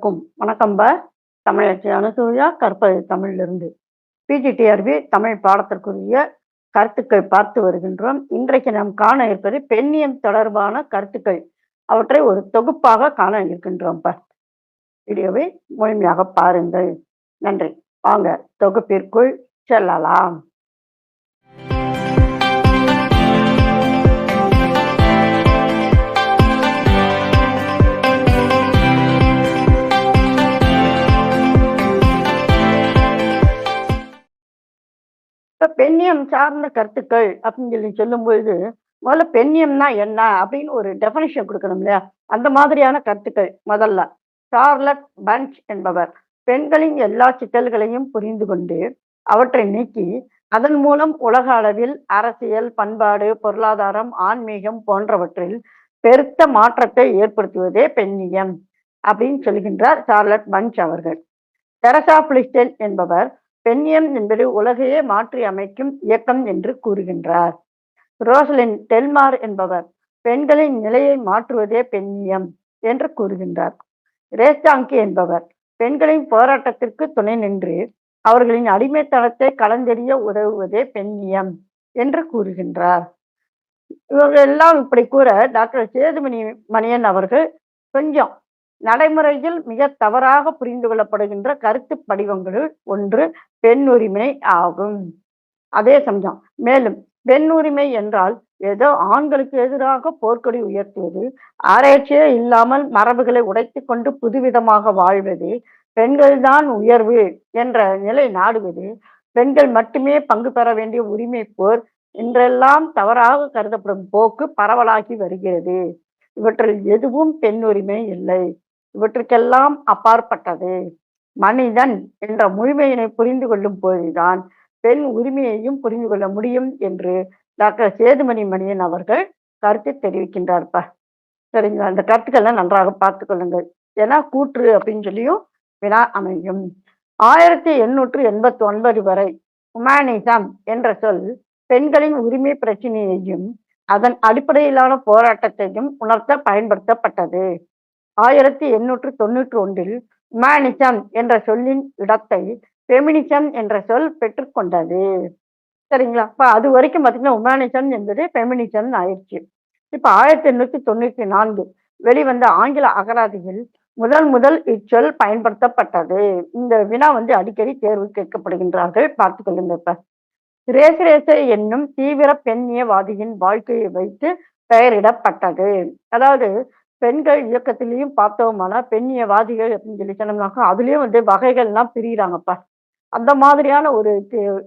அனைவருக்கும் வணக்கம்ப தமிழச்சி அனுசூயா கற்பது தமிழிலிருந்து. பிஜிடிஆர்பி தமிழ் பாடத்திற்குரிய கருத்துக்கள் பார்த்து வருகின்றோம். இன்றைக்கு நாம் காண இருப்பது பெண்ணியம் தொடர்பான கருத்துக்கள். அவற்றை ஒரு தொகுப்பாக காண இருக்கின்றோம் வீடியோவை முழுமையாக பாருங்கள். நன்றி. வாங்க தொகுப்பிற்குள் செல்லலாம். பெண்ணியம் சார்ந்த கருத்துக்கள் அப்படின்னு சொல்லி சொல்லும்பொழுது முதல்ல பெண்ணியம்னா என்ன அப்படின்னு ஒரு டெஃபனிஷன் கொடுக்கணும் இல்லையா? அந்த மாதிரியான கருத்துக்கள் முதல்ல. சார்லட் பஞ்ச் என்பவர் பெண்களின் எல்லா சிக்கல்களையும் புரிந்து கொண்டு அவற்றை நீக்கி அதன் மூலம் உலக அளவில் அரசியல் பண்பாடு பொருளாதாரம் ஆன்மீகம் போன்றவற்றில் பெருத்த மாற்றத்தை ஏற்படுத்துவதே பெண்ணியம் அப்படின்னு சொல்கின்றார் சார்லட் பஞ்ச் அவர்கள். தெரசா பிளிஸ்டன் என்பவர் பெண்ணியம் என்பது உலகையே மாற்றி அமைக்கும் இயக்கம் என்று கூறுகின்றார். ரோசலின் டெல்மார் என்பவர் பெண்களின் நிலையை மாற்றுவதே பெண்ணியம் என்று கூறுகின்றார். ரேஸ்டாங்கி என்பவர் பெண்களின் போராட்டத்திற்கு துணை நின்று அவர்களின் அடிமைத்தனத்தை கலந்தெறிய உதவுவதே பெண்ணியம் என்று கூறுகின்றார். இவர்கள் எல்லாம் இப்படி கூற டாக்டர் சேதுமணி மணியன் அவர்கள் கொஞ்சம் நடைமுறையில் மிக தவறாக புரிந்து கொள்ளப்படுகின்ற கருத்து படிவங்களுள் ஒன்று பெண் உரிமை ஆகும். அதே சமயம் மேலும் பெண் உரிமை என்றால் ஏதோ ஆண்களுக்கு எதிராக போர்க்கொடி உயர்த்துவது ஆராய்ச்சியே இல்லாமல் மரபுகளை உடைத்து கொண்டு புதுவிதமாக வாழ்வது பெண்கள்தான் உயர்வு என்ற நிலை நாடுவது பெண்கள் மட்டுமே பங்கு பெற வேண்டிய உரிமை போர் என்றெல்லாம் தவறாக கருதப்படும் போக்கு பரவலாகி வருகிறது. இவற்றில் எதுவும் பெண் உரிமை இல்லை. இவற்றுக்கெல்லாம் அப்பாற்பட்டது. மனிதன் என்ற முழுமையினை புரிந்து கொள்ளும் போதுதான் பெண் உரிமையையும் புரிந்து கொள்ள முடியும் என்று டாக்டர் சேதுமணி மணியன் அவர்கள் கருத்து தெரிவிக்கின்றார்ப்பா. சரிங்களா? அந்த கருத்துக்கள்லாம் நன்றாக பார்த்து கொள்ளுங்கள். ஏன்னா கூற்று அப்படின்னு சொல்லியும் வினா அமையும். ஆயிரத்தி எண்ணூற்று எண்பத்தி ஒன்பது வரை ஹுமானிசம் என்ற சொல் பெண்களின் உரிமை பிரச்சனையையும் அதன் அடிப்படையிலான போராட்டத்தையும் உணர்த்த பயன்படுத்தப்பட்டது. ஆயிரத்தி எண்ணூற்று தொண்ணூற்றி ஒன்றில் உமானிசம் என்ற சொல்லின் இடத்தை ஃபெமினிசம் என்ற சொல் பெற்றுக்கொண்டது சரிங்களா? இப்போ அது வரைக்கும் பார்த்தீங்கன்னா ஹுமானிசம் என்பது ஃபெமினிசம் ஆயிடுச்சு. இப்போ ஆயிரத்தி எண்ணூத்தி தொண்ணூற்றி நான்கு வெளிவந்த ஆங்கில அகராதியில் முதல் முதல் இச்சொல் பயன்படுத்தப்பட்டது. இந்த வினா வந்து அடிக்கடி தேர்வு கேட்கப்படுகின்றார்கள். பார்த்து கொள்ளுங்க இப்ப. ரேசரேச என்னும் தீவிர பெண்ணியவாதியின் வாழ்க்கையை வைத்து பெயரிடப்பட்டது. அதாவது பெண்கள் இயக்கத்திலையும் பார்த்தோம்னா பெண்ணியவாதிகள் அப்படின்னு சொல்லி சொன்னோம்னாக்கா அதுலயும் வந்து வகைகள்லாம் பிரிகிறாங்கப்பா அந்த மாதிரியான ஒரு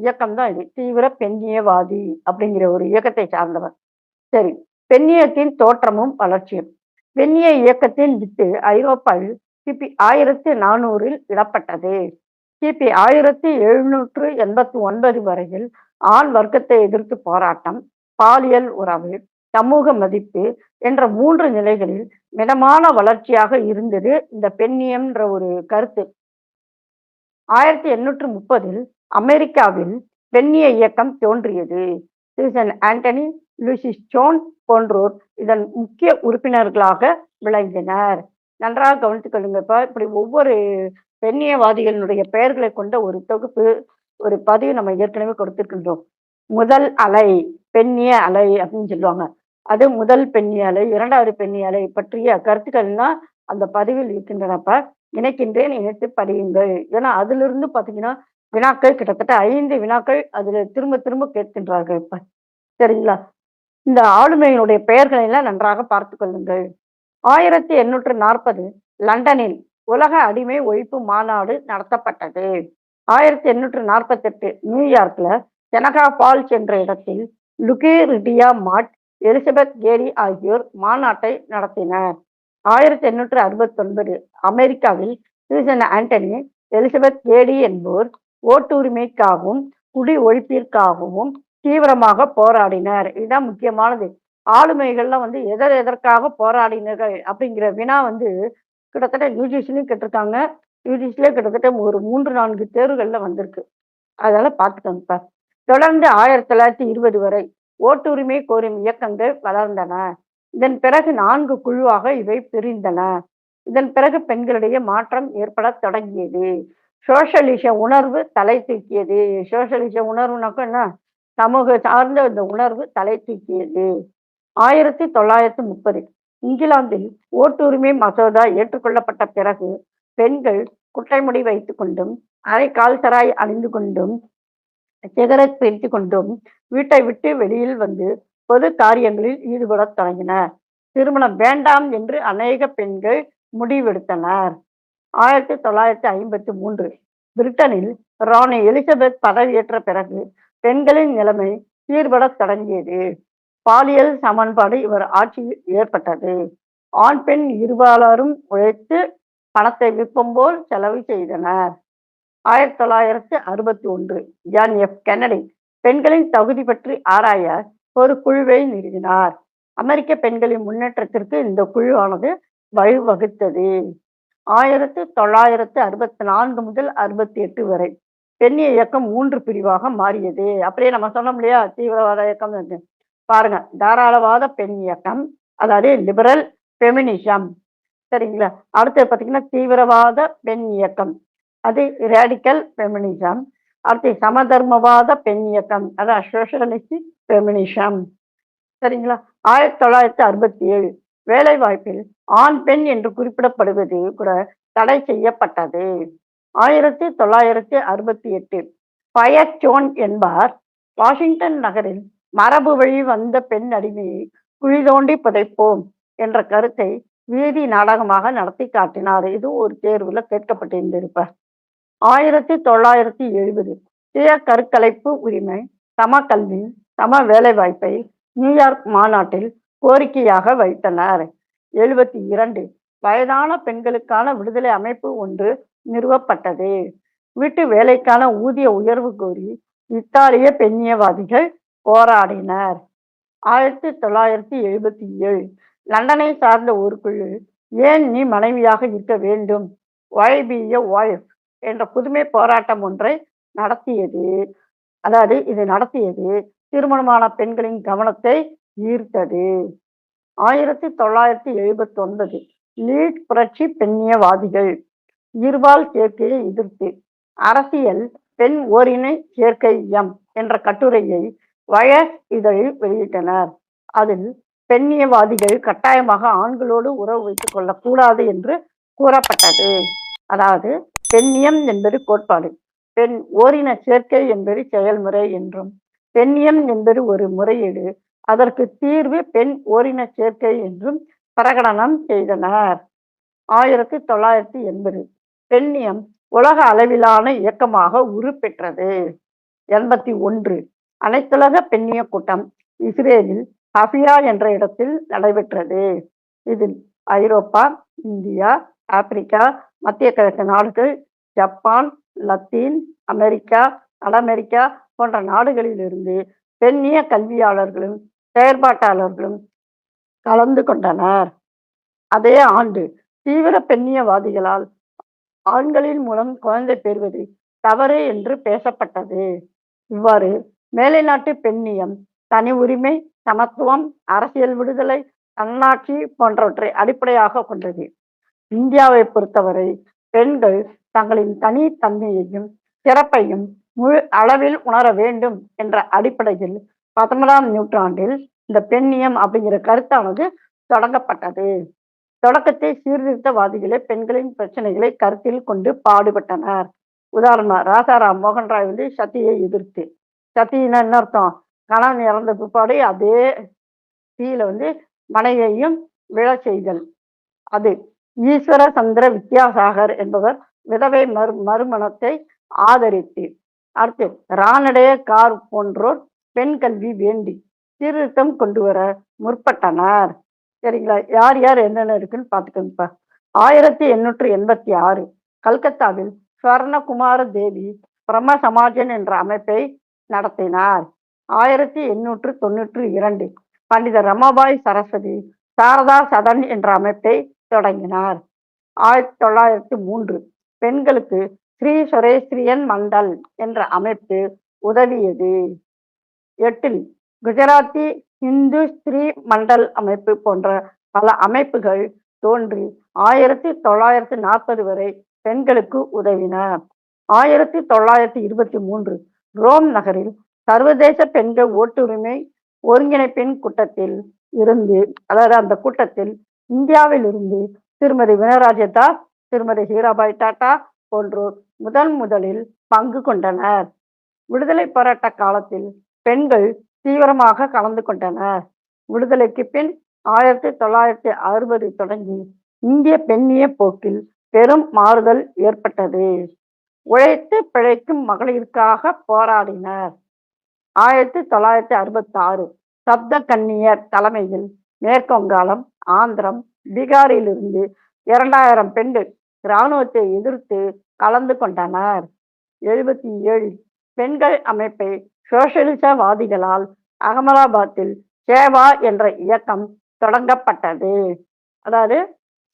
இயக்கம் தான் இது. தீவிர பெண்ணியவாதி அப்படிங்கிற ஒரு இயக்கத்தை சார்ந்தவர். சரி பெண்ணியத்தின் தோற்றமும் வளர்ச்சியும். பெண்ணிய இயக்கத்தின் வித்து ஐரோப்பாவில் கிபி ஆயிரத்தி நானூறில் இடப்பட்டது. கிபி ஆயிரத்தி எழுநூற்று எண்பத்தி ஒன்பது வரையில் ஆண் வர்க்கத்தை எதிர்த்து போராட்டம் பாலியல் உறவு சமூக மதிப்பு என்ற மூன்று நிலைகளில் மிதமான வளர்ச்சியாக இருந்தது இந்த பெண்ணியம்ன்ற ஒரு கருத்து. ஆயிரத்தி எண்ணூற்று முப்பதில் அமெரிக்காவில் பெண்ணிய இயக்கம் தோன்றியது. சூசன் ஆண்டனி லூசி ஸ்டோன் போன்றோர் இதன் முக்கிய உறுப்பினர்களாக விளங்கினர். நன்றாக கவனித்துக் கொள்ளுங்கப்பா இப்படி ஒவ்வொரு பெண்ணியவாதிகளினுடைய பெயர்களை கொண்ட ஒரு தொகுப்பு ஒரு பதிவு நம்ம ஏற்கனவே கொடுத்திருக்கின்றோம். முதல் அலை பெண்ணிய அலை அப்படின்னு சொல்லுவாங்க. அது முதல் பெண்ணியலை இரண்டாவது பெண்ணியலை பற்றிய கருத்துக்கள்லாம் அந்த பதிவில் இருக்கின்றனப்ப இணைக்கின்றேன் இணைத்து படியுங்கள். ஏன்னா அதிலிருந்து பார்த்தீங்கன்னா பாத்தீங்கன்னா வினாக்கள் கிட்டத்தட்ட ஐந்து வினாக்கள் அதுல திரும்ப திரும்ப கேட்கின்றார்கள் இப்ப. சரிங்களா? இந்த ஆளுமையினுடைய பெயர்களை எல்லாம் நன்றாக பார்த்து கொள்ளுங்கள். ஆயிரத்தி எண்ணூற்று நாற்பது லண்டனில் உலக அடிமை ஒழிப்பு மாநாடு நடத்தப்பட்டது. ஆயிரத்தி எண்ணூற்று நாற்பத்தி எட்டு நியூயார்க்ல செனகா ஃபால்ஸ் என்ற இடத்தில் லுகேரிடியா மாட் எலிசபெத் கேரி ஆகியோர் மாநாட்டை நடத்தினர். ஆயிரத்தி எண்ணூற்று அறுபத்தி ஒன்பது அமெரிக்காவில் சூசன் ஆண்டனி எலிசபெத் கேடி என்போர் ஓட்டுரிமைக்காகவும் குடி ஒழிப்பிற்காகவும் தீவிரமாக போராடினர். இதுதான் முக்கியமானது. ஆளுமைகள்லாம் வந்து எதர் எதற்காக போராடினர்கள் அப்படிங்கிற வினா வந்து கிட்டத்தட்ட யூஜிசிலையும் கேட்டிருக்காங்க. யூஜிசிலே கிட்டத்தட்ட ஒரு மூன்று நான்கு தேர்வுகளில் வந்திருக்கு. அதனால பார்த்துக்கோங்க தொடர்ந்து ஆயிரத்தி தொள்ளாயிரத்தி இருபது வரை ஓட்டுரிமை கோரும் இயக்கங்கள் வளர்ந்தன. இதன் பிறகு நான்கு குழுவாக இவை பிரிந்தன. இதன் பிறகு பெண்களிடையே மாற்றம் ஏற்படத் தொடங்கியது. சோஷலிச உணர்வு தலை தூக்கியது. சோஷலிச உணர்வுனாக்கா என்ன? சமூக சார்ந்த இந்த உணர்வு தலை தூக்கியது. ஆயிரத்தி தொள்ளாயிரத்தி முப்பது இங்கிலாந்தில் ஓட்டுரிமை மசோதா ஏற்றுக்கொள்ளப்பட்ட பிறகு பெண்கள் குட்டைமுடி வைத்துக் கொண்டும் அரை கால் சராய் அணிந்து கொண்டும் சிகரெட் பிரித்து கொண்டும் வீட்டை விட்டு வெளியில் வந்து பொது காரியங்களில் ஈடுபடத் தொடங்கினர். திருமணம் வேண்டாம் என்று அநேக பெண்கள் முடிவெடுத்தனர். ஆயிரத்தி தொள்ளாயிரத்தி ஐம்பத்தி மூன்று பிரிட்டனில் ராணி எலிசபெத் பதவியேற்ற பிறகு பெண்களின் நிலைமை சீர்படத் தொடங்கியது. பாலியல் சமன்பாடு இவர் ஆட்சியில் ஏற்பட்டது. ஆண் பெண் இருபாலரும் உழைத்து பணத்தை விற்பம் போல் செலவு செய்தனர். ஆயிரத்தி தொள்ளாயிரத்து அறுபத்தி ஒன்று. John F. கென்னடி பெண்களின் தகுதி பற்றி ஆராய ஒரு குழுவை நிறுவினார். அமெரிக்க பெண்களின் முன்னேற்றத்திற்கு இந்த குழுவானது வழிவகுத்தது. ஆயிரத்து தொள்ளாயிரத்து அறுபத்தி நான்கு முதல் அறுபத்தி எட்டு வரை பெண் இயக்கம் மூன்று பிரிவாக மாறியது. அப்படியே நம்ம சொன்னோம் இல்லையா? தீவிரவாத இயக்கம் பாருங்க தாராளவாத பெண் இயக்கம் அதாவது லிபரல் ஃபெமினிசம் சரிங்களா? அடுத்து பார்த்தீங்கன்னா தீவிரவாத பெண் இயக்கம். அது ரேடிக்கல் ஃபெமினிசம் அடுத்து சமதர்மவாத பெண் இயக்கம். அதான் சோஷலிஸ்டிக் ஃபெமினிசம் சரிங்களா? ஆயிரத்தி தொள்ளாயிரத்தி அறுபத்தி ஏழு வேலைவாய்ப்பில் ஆண் பெண் என்று குறிப்பிடப்படுவது கூட தடை செய்யப்பட்டது. ஆயிரத்தி தொள்ளாயிரத்தி அறுபத்தி எட்டு பயச்சோன் என்பார். வாஷிங்டன் நகரில் மரபு வழி வந்த பெண் அடிமையை குழி தோண்டி புதைப்போம் என்ற கருத்தை வீதி நாடகமாக நடத்தி காட்டினார். இது ஒரு தேர்வுல கேட்கப்பட்டிருந்திருப்பார். ஆயிரத்தி தொள்ளாயிரத்தி எழுபது. சுய கருக்கலைப்பு உரிமை சம கல்வி சம வேலைவாய்ப்பை நியூயார்க் மாநாட்டில் கோரிக்கையாக வைத்தனர். எழுபத்தி இரண்டு. வயதான பெண்களுக்கான விடுதலை அமைப்பு ஒன்று நிறுவப்பட்டது. வீட்டு வேலைக்கான ஊதிய உயர்வு கோரி இத்தாலிய பெண்ணியவாதிகள் போராடினர். ஆயிரத்தி தொள்ளாயிரத்தி எழுபத்தி ஏழு. லண்டனை சார்ந்த ஒரு குழு ஏன் நீ மனைவியாக இருக்க வேண்டும்? ஒய் பி எ ஒய்ஃப் என்ற புதுமை போராட்டம் ஒன்றை நடத்தியது. அதாவது இது நடத்தியது திருமணமான பெண்களின் கவனத்தை ஈர்த்தது. ஆயிரத்தி தொள்ளாயிரத்தி எழுபத்தி ஒன்பது லீட் புரட்சி பெண்ணியவாதிகள் இருபால் சேர்க்கையை எதிர்த்து அரசியல் பெண் ஓரினை சேர்க்கை எம் என்ற கட்டுரையை வயஸ் இதழில் வெளியிட்டனர். அதில் பெண்ணியவாதிகள் கட்டாயமாக ஆண்களோடு உறவு வைத்துக் கொள்ளக்கூடாது என்று கூறப்பட்டது. அதாவது பெண்ணியம் என்பது கோட்பாடு. பெண் ஓரின சேர்க்கை என்பது செயல்முறை என்றும் பெண்ணியம் என்பது ஒரு முறையீடு. அதற்கு தீர்வு பெண் ஓரின சேர்க்கை என்றும் பிரகடனம் செய்தனர். ஆயிரத்தி தொள்ளாயிரத்தி எண்பது. பெண்ணியம் உலக அளவிலான இயக்கமாக உருப்பெற்றது எண்பத்தி ஒன்று. அனைத்துலக பெண்ணிய கூட்டம் இஸ்ரேலில் ஹபியா என்ற இடத்தில் நடைபெற்றது. இதில் ஐரோப்பா இந்தியா ஆப்பிரிக்கா மத்திய கிழக்கு நாடுகள் ஜப்பான் லத்தீன் அமெரிக்கா வட அமெரிக்கா போன்ற நாடுகளிலிருந்து பெண்ணிய கல்வியாளர்களும் செயற்பாட்டாளர்களும் கலந்து கொண்டனர். அதே ஆண்டு தீவிர பெண்ணியவாதிகளால் ஆண்களின் மூலம் குழந்தை பெறுவது தவறு என்று பேசப்பட்டது. இவ்வாறு மேலை நாட்டு பெண்ணியம் தனி உரிமை சமத்துவம் அரசியல் விடுதலை தன்னாட்சி போன்றவற்றை அடிப்படையாக கொண்டது. இந்தியாவை பொறுத்தவரை பெண்கள் தங்களின் தனித்தன்மையையும் சிறப்பையும் முழு அளவில் உணர வேண்டும் என்ற அடிப்படையில் பத்தொன்பதாம் நூற்றாண்டில் இந்த பெண்ணியம் அப்படிங்கிற கருத்தானது தொடங்கப்பட்டது. தொடக்கத்தை சீர்திருத்தவாதிகளே பெண்களின் பிரச்சனைகளை கருத்தில் கொண்டு பாடுபட்டனர். உதாரணமா ராசாராம் மோகன் ராய் வந்து சத்தியை எதிர்த்து சத்தின்னா என்ன அர்த்தம்? கணவன் இறந்த பிற்பாடு அதே தீயில வந்து மனைவியையும் விழ செய்தல். அது ஈஸ்வர சந்திர வித்யாசாகர் என்பவர் விதவை மறு மறுமணத்தை ஆதரித்து அடுத்து ராணடைய கார் போன்றோர் பெண் கல்வி வேண்டி சீர்திருத்தம் கொண்டு வர முற்பட்டனர். சரிங்களா? யார் யார் என்னென்ன இருக்குன்னு பார்த்துக்கோங்கப்பா. ஆயிரத்தி எண்ணூற்று எண்பத்தி ஆறு கல்கத்தாவில் ஸ்வர்ணகுமார தேவி பிரம்ம சமாஜன் என்ற அமைப்பை நடத்தினார். ஆயிரத்தி எண்ணூற்று தொண்ணூற்று இரண்டு பண்டித ரமாபாய் சரஸ்வதி சாரதா சதன் என்ற அமைப்பை தொடங்கினார். ஆயிரத்தி தொள்ளாயிரத்தி மூன்று பெண்களுக்கு ஸ்ரீ சுரேஸ்ரியன் மண்டல் என்ற அமைப்பு உதவியது. எட்டில் குஜராத்தி இந்து ஸ்ரீ மண்டல் அமைப்பு போன்ற பல அமைப்புகள் தோன்றி ஆயிரத்தி தொள்ளாயிரத்தி நாற்பது வரை பெண்களுக்கு உதவின. ஆயிரத்தி தொள்ளாயிரத்தி இருபத்தி மூன்று ரோம் நகரில் சர்வதேச பெண்கள் ஓட்டுரிமை ஒருங்கிணைப்பின் கூட்டத்தில் இருந்து அதாவது அந்த கூட்டத்தில் இந்தியாவில் இருந்து திருமதி வினராஜதாஸ் திருமதி ஹீராபாய் டாட்டா போன்றோர் முதன் முதலில் பங்கு கொண்டனர். விடுதலை போராட்ட காலத்தில் பெண்கள் தீவிரமாக கலந்து கொண்டனர். விடுதலைக்கு பின் ஆயிரத்தி தொள்ளாயிரத்தி அறுபது தொடங்கி இந்திய பெண்ணிய போக்கில் பெரும் மாறுதல் ஏற்பட்டது. உழைத்து பிழைக்கும் மகளிருக்காக போராடினர். ஆயிரத்தி தொள்ளாயிரத்தி அறுபத்தி ஆறு சப்த கன்னியர் தலைமையில் மேற்குவங்காளம் ஆந்திரம் பீகாரிலிருந்து இரண்டாயிரம் பெண்கள் இராணுவத்தை எதிர்த்து கலந்து கொண்டனர். எழுபத்தி ஏழு பெண்கள் அமைப்பை சோசியலிசவாதிகளால் அகமதாபாத்தில் சேவா என்ற இயக்கம் தொடங்கப்பட்டது. அதாவது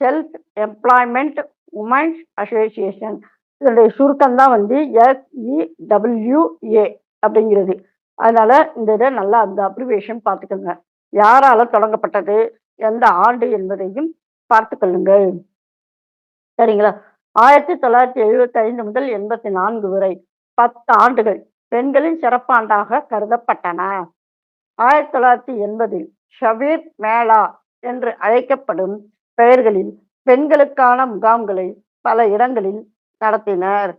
செல்ஃப் எம்ப்ளாய்மெண்ட் உமன்ஸ் அசோசியேஷன் இதனுடைய சுருக்கம் தான் வந்து எஸ்இடபிள்யூஏ அப்படிங்கிறது. அதனால இந்த இதை நல்லா அந்த அப்ரிவேஷன் பார்த்துக்கோங்க. யாரால தொடங்கப்பட்டது? எந்த ஆண்டு என்பதையும் பார்த்து கொள்ளுங்கள். சரிங்களா? ஆயிரத்தி தொள்ளாயிரத்தி எழுபத்தி ஐந்து முதல் எண்பத்தி நான்கு வரை பத்து ஆண்டுகள் பெண்களின் சிறப்பாண்டாக கருதப்பட்டன. ஆயிரத்தி தொள்ளாயிரத்தி எண்பதில் ஷபீர் மேளா என்று அழைக்கப்படும் பெயர்களில் பெண்களுக்கான முகாம்களை பல இடங்களில் நடத்தினர்.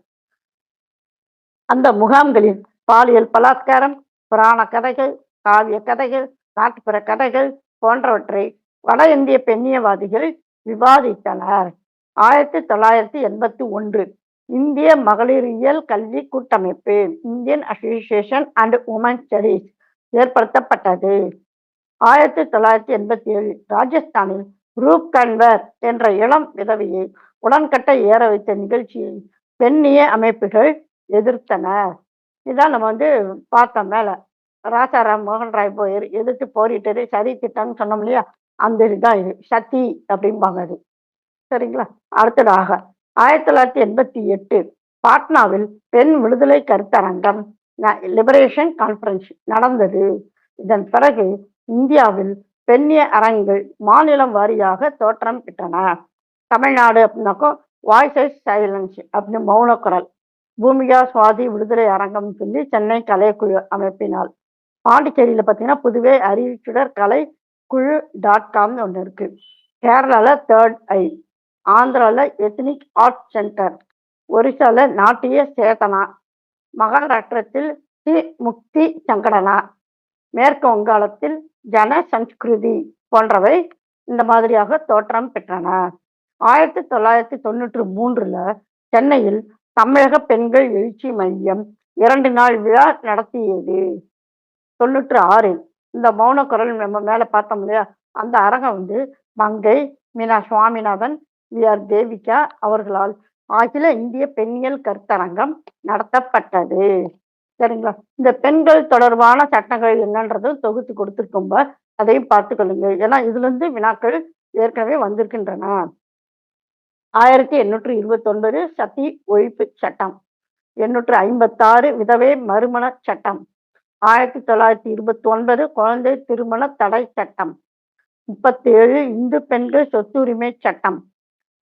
அந்த முகாம்களில் பாலியல் பலாத்காரம் புராண கதைகள் காவிய கதைகள் நாட்டுப்புற கதைகள் போன்றவற்றை வட இந்திய பெண்ணியவாதிகள் விவாதித்தனர். ஆயிரத்தி தொள்ளாயிரத்தி எண்பத்தி ஒன்று இந்திய மகளிரியல் கல்வி கூட்டமைப்பு Indian association and women studies ஏற்படுத்தப்பட்டது. ஆயிரத்தி தொள்ளாயிரத்தி எண்பத்தி ஏழு ராஜஸ்தானில் ரூப் கன்வர் என்ற இளம் விதவையை உடன்கட்டை ஏற வைத்த நிகழ்ச்சியை பெண்ணிய அமைப்புகள் எதிர்த்தன. இதான் நம்ம வந்து பார்த்தோம் மேல. ராசாராம் மோகன் ராய் போயர் எதிர்த்து போரிட்டது சதி திட்டம்னு சொன்னோம் இல்லையா? அந்த இதுதான் இது. சதி அப்படிம்பாங்க அது. சரிங்களா? அடுத்ததாக ஆயிரத்தி தொள்ளாயிரத்தி எண்பத்தி எட்டு பாட்னாவில் பெண் விடுதலை கருத்தரங்கம் லிபரேஷன் கான்ஃபரன்ஸ் நடந்தது. இதன் பிறகு இந்தியாவில் பெண்ணிய அரங்குகள் மாநிலம் வாரியாக தோற்றம் பெற்றன. தமிழ்நாடு அப்படின்னாக்கோ வாய்ஸஸ் சைலன்ஸ் அப்படின்னு மௌன குரல் பூமிகா சுவாதி விடுதலை அரங்கம் சொல்லி சென்னை கலைக்குழு அமைப்பினால். பாண்டிச்சேரியில பார்த்தீங்கன்னா புதுவை அறிவிச்சுடர் கலை குழு டாட் காம்னு ஒன்று இருக்கு. கேரளால தேர்ட் ஐ ஆந்திரால எத்னிக் ஆர்ட் சென்டர் ஒரிசால நாட்டிய சேதனா மகாராஷ்டிரத்தில் தி முக்தி சங்கடனா மேற்கு வங்காளத்தில் ஜன சன்ஸ்கிருதி போன்றவை இந்த மாதிரியாக தோற்றம் பெற்றன. ஆயிரத்தி தொள்ளாயிரத்தி தொண்ணூற்றி மூன்றுல சென்னையில் தமிழக பெண்கள் எழுச்சி மையம் இரண்டு நாள் விழா நடத்தியது தொண்ணூற்று ஆறில். இந்த மௌன குரல் நம்ம மேலே பார்த்தோம் இல்லையா? அந்த அரங்கம் வந்து மங்கை மீனா சுவாமிநாதன் வி. ஆர். தேவிகா அவர்களால். அகில இந்திய பெண்ணியல் கருத்தரங்கம் நடத்தப்பட்டது. சரிங்களா? இந்த பெண்கள் தொடர்பான சட்டங்கள் என்னன்றதும் தொகுத்து கொடுத்துருக்கோம்ப அதையும் பார்த்துக்கொள்ளுங்க. ஏன்னா இதுல இருந்து வினாக்கள் ஏற்கனவே வந்திருக்கின்றன. ஆயிரத்தி எண்ணூற்றி இருபத்தொன்பது சதி ஒழிப்பு சட்டம். எண்ணூற்று ஐம்பத்தாறு விதவை மறுமண சட்டம். ஆயிரத்தி தொள்ளாயிரத்தி இருபத்தி ஒன்பது குழந்தை திருமண தடை சட்டம். முப்பத்தி ஏழு இந்து பெண்கள் சொத்துரிமை சட்டம்.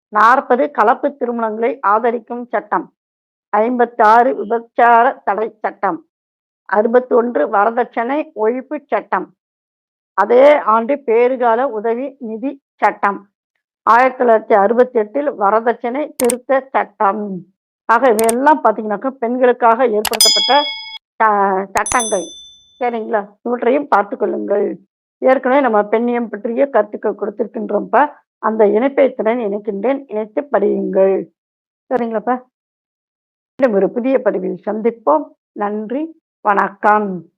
நாற்பது கலப்பு திருமணங்களை ஆதரிக்கும் சட்டம். ஐம்பத்தி ஆறு விபச்சார தடை சட்டம். அறுபத்தி ஒன்று வரதட்சணை ஒழிப்பு சட்டம். அதே ஆண்டு பேறுகால உதவி நிதி சட்டம். ஆயிரத்தி தொள்ளாயிரத்தி அறுபத்தி எட்டில் வரதட்சணை திருத்த சட்டம். ஆக இவையெல்லாம் பார்த்தீங்கன்னாக்கா பெண்களுக்காக ஏற்படுத்தப்பட்ட சட்டங்கள். சரிங்களா? இவற்றையும் பார்த்து கொள்ளுங்கள் ஏற்கனவே நம்ம பெண்ணியம் பற்றிய கருத்துக்கள் கொடுத்திருக்கின்றோம்ப்பா. அந்த இணைப்பை திறன் இணைக்கின்றேன். இணைத்து படியுங்கள். சரிங்களாப்பா? மீண்டும் ஒரு புதிய பதிவில் சந்திப்போம். நன்றி. வணக்கம்.